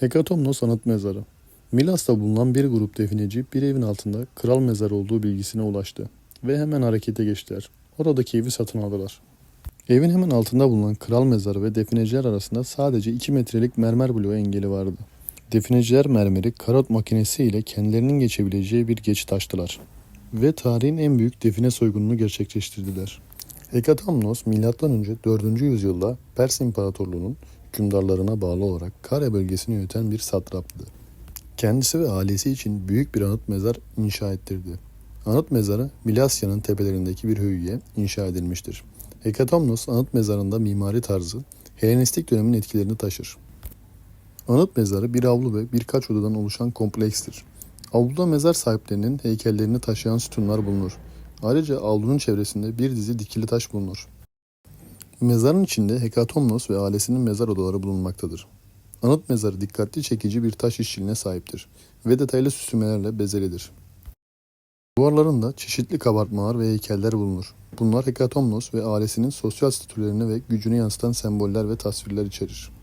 Hekatomnos Anıt Mezarı Milas'ta bulunan bir grup defineci bir evin altında kral mezarı olduğu bilgisine ulaştı ve hemen harekete geçtiler. Oradaki evi satın aldılar. Evin hemen altında bulunan kral mezarı ve defineciler arasında sadece 2 metrelik mermer bloğu engeli vardı. Defineciler mermeri karot makinesi ile kendilerinin geçebileceği bir geçit açtılar ve tarihin en büyük define soygununu gerçekleştirdiler. Hekatomnos M.Ö. 4. yüzyılda Pers İmparatorluğu'nun hükümdarlarına bağlı olarak Kare bölgesini yöneten bir satraptı. Kendisi ve ailesi için büyük bir anıt mezar inşa ettirdi. Anıt mezarı Milasya'nın tepelerindeki bir höyüye inşa edilmiştir. Hekatomnos anıt mezarında mimari tarzı Helenistik dönemin etkilerini taşır. Anıt mezarı bir avlu ve birkaç odadan oluşan komplekstir. Avluda mezar sahiplerinin heykellerini taşıyan sütunlar bulunur. Ayrıca avlunun çevresinde bir dizi dikili taş bulunur. Mezarın içinde Hekatomnos ve ailesinin mezar odaları bulunmaktadır. Anıt mezarı dikkatli çekici bir taş işçiliğine sahiptir ve detaylı süslemelerle bezelidir. Duvarlarında çeşitli kabartmalar ve heykeller bulunur. Bunlar Hekatomnos ve ailesinin sosyal statülerini ve gücünü yansıtan semboller ve tasvirler içerir.